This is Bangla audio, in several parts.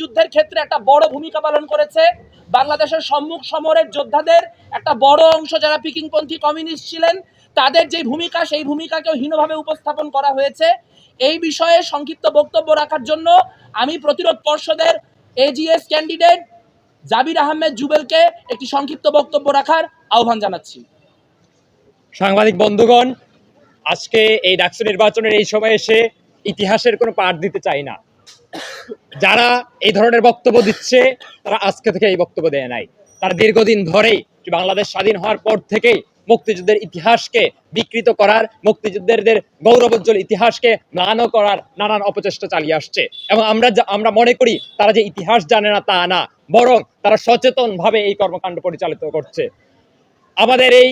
মুক্তিযুদ্ধের ক্ষেত্রে একটা বড় ভূমিকা পালন করেছে। বাংলাদেশের সম্মুখ সমরের যোদ্ধাদের একটা বড় অংশ যারা পিকিংপন্থী কমিউনিস্ট ছিলেন, তাদের যে ভূমিকা, সেই ভূমিকাকেও হীনভাবে উপস্থাপন করা হয়েছে। এই বিষয়ে সংক্ষিপ্ত বক্তব্য রাখার জন্য আমি প্রতিরোধ পর্ষদের এজিএস ক্যান্ডিডেট জাবির আহমেদ জুবেলকে একটি সংক্ষিপ্ত বক্তব্য রাখার আহ্বান জানাচ্ছি। সাংবাদিক বন্ধুগণ, আজকে এই ডাকসু নির্বাচনের এই সময় এসে ইতিহাসের কোনো পাঠ দিতে চাই না। যারা এই ধরনের বক্তব্য দিচ্ছে, তারা আজকে থেকে এই বক্তব্য দেয় নাই। তারা দীর্ঘদিন ধরেই বাংলাদেশ স্বাধীন হওয়ার পর থেকেই মুক্তিযুদ্ধের ইতিহাসকে বিকৃত করার মুক্তিযুদ্ধের গৌরবোজ্জ্বল ইতিহাসকে ম্লান করার নানান অপচেষ্টা চালিয়ে আসছে। এবং আমরা আমরা মনে করি, তারা যে ইতিহাস জানে না তা না, বরং তারা সচেতনভাবে এই কর্মকাণ্ড পরিচালিত করছে। আমাদের এই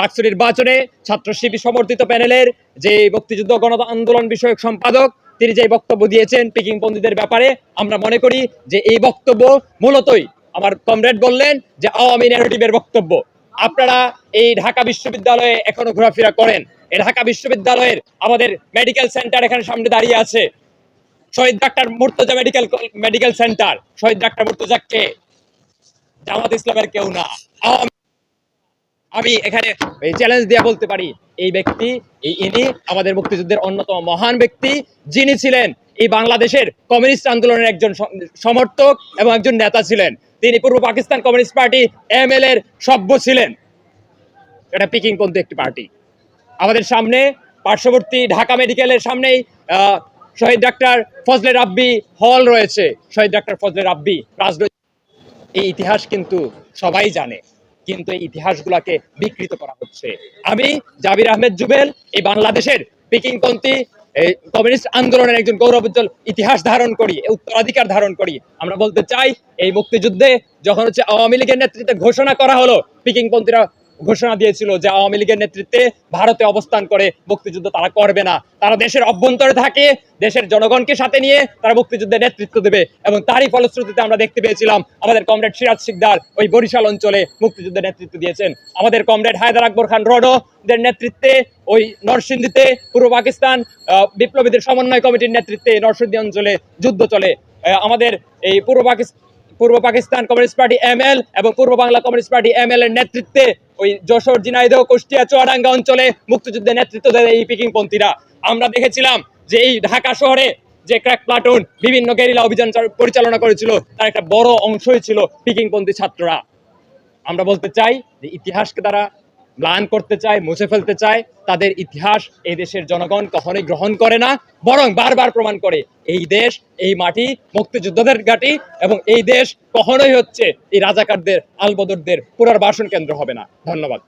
ডাকসু নির্বাচনে ছাত্র শিবির সমর্থিত প্যানেলের যে মুক্তিযুদ্ধ গণ আন্দোলন বিষয়ক সম্পাদক তিনি যে বক্তব্য দিয়েছেন পিকিং পন্থীদের ব্যাপারে, আমরা মনে করি যে এই বক্তব্য মূলতই আমার কমরেড বললেন যে আওয়ামী ন্যারেটিভের বক্তব্য। আপনারা এই ঢাকা বিশ্ববিদ্যালয়ে এখনও ঘোরাফেরা করেন। এই ঢাকা বিশ্ববিদ্যালয়ের আমাদের মেডিকেল সেন্টার এখানে সামনে দাঁড়িয়ে আছে। শহীদ doctor Murtaza medical medical centre শহীদ ডাক্তার মুর্তজা কে? জামাত ইসলামের কেউ না। আওয়ামী আমি এখানে চ্যালেঞ্জ দিয়ে বলতে পারি, এই ব্যক্তি, এই ইনি আমাদের মুক্তিযুদ্ধের অন্যতম মহান ব্যক্তি, যিনি ছিলেন এই বাংলাদেশের কমিউনিস্ট আন্দোলনের একজন সমর্থক এবং একজন নেতা ছিলেন। তিনি পূর্ব Pakistan communist party M L এর সভ্য ছিলেন। এটা পিকিং পিকিংপন্থী একটি পার্টি। আমাদের সামনে পার্শ্ববর্তী ঢাকা মেডিকেলের সামনেই শহীদ ডাক্তার ফজলে রাব্বি হল রয়েছে। শহীদ ডাক্তার ফজলে রাব্বি, রাজনৈতিক এই ইতিহাস কিন্তু সবাই জানে। কিন্তু এই ইতিহাসগুলাকে বিকৃত করা হচ্ছে। আমি জাবির আহমেদ জুবেল, এই বাংলাদেশের পিকিংপন্থী কমিউনিস্ট আন্দোলনের একজন গৌরবোজ্জ্বল ইতিহাস ধারণ করি উত্তরাধিকার ধারণ করি। আমরা বলতে চাই, এই মুক্তিযুদ্ধে যখন হচ্ছে আওয়ামী লীগের নেতৃত্বে ঘোষণা করা হলো পিকিংপন্থীরা ঘোষণা দিয়েছিল যে আওয়ামী লীগের নেতৃত্বে ভারতে অবস্থান করে মুক্তিযুদ্ধ তারা করবে না। তারা দেশের অভ্যন্তরে থাকে, দেশের জনগণকে সাথে নিয়ে তারা মুক্তিযুদ্ধের নেতৃত্ব দেবে এবং তারই ফলশ্রুতিতে আমরা দেখতে পেয়েছিলাম আমাদের কমরেড সিরাজ শিকদার ওই বরিশাল অঞ্চলে মুক্তিযুদ্ধের নেতৃত্ব দিয়েছেন। আমাদের কমরেড হায়দার আকবর খান রডো দের নেতৃত্বে, ওই নরসিংদীতে পূর্ব পাকিস্তান বিপ্লবীদের সমন্বয় কমিটির নেতৃত্বে নরসিংদী অঞ্চলে যুদ্ধ চলে। আমাদের এই পূর্ব পাকিস্তান পূর্ব পাকিস্তান কমিউনিস্ট পার্টি এমএল এবং পূর্ব বাংলা কমিউনিস্ট পার্টি এমএল এর নেতৃত্বে ওই যশোর, ঝিনাইদহ, কুষ্টিয়া, চুয়াডাঙ্গা অঞ্চলে মুক্তিযুদ্ধের নেতৃত্ব দেয় এই পিকিং পন্থীরা। আমরা দেখেছিলাম যে এই ঢাকা শহরে যে ক্র্যাক প্লাটুন বিভিন্ন গেরিলা অভিযান পরিচালনা করেছিল, তার একটা বড় অংশই ছিল পিকিংপন্থী ছাত্ররা। আমরা বলতে চাই যে ইতিহাসকে তারা ম্লান করতে চায়, মুছে ফেলতে চায়, তাদের ইতিহাস এই দেশের জনগণ কখনোই গ্রহণ করে না, বরং বারবার প্রমাণ করে এই দেশ, এই মাটি মুক্তিযোদ্ধাদের ঘাঁটি এবং এই দেশ কখনোই হচ্ছে এই রাজাকারদের, আলবদরদের পুনর্বাসন কেন্দ্র হবে না। ধন্যবাদ।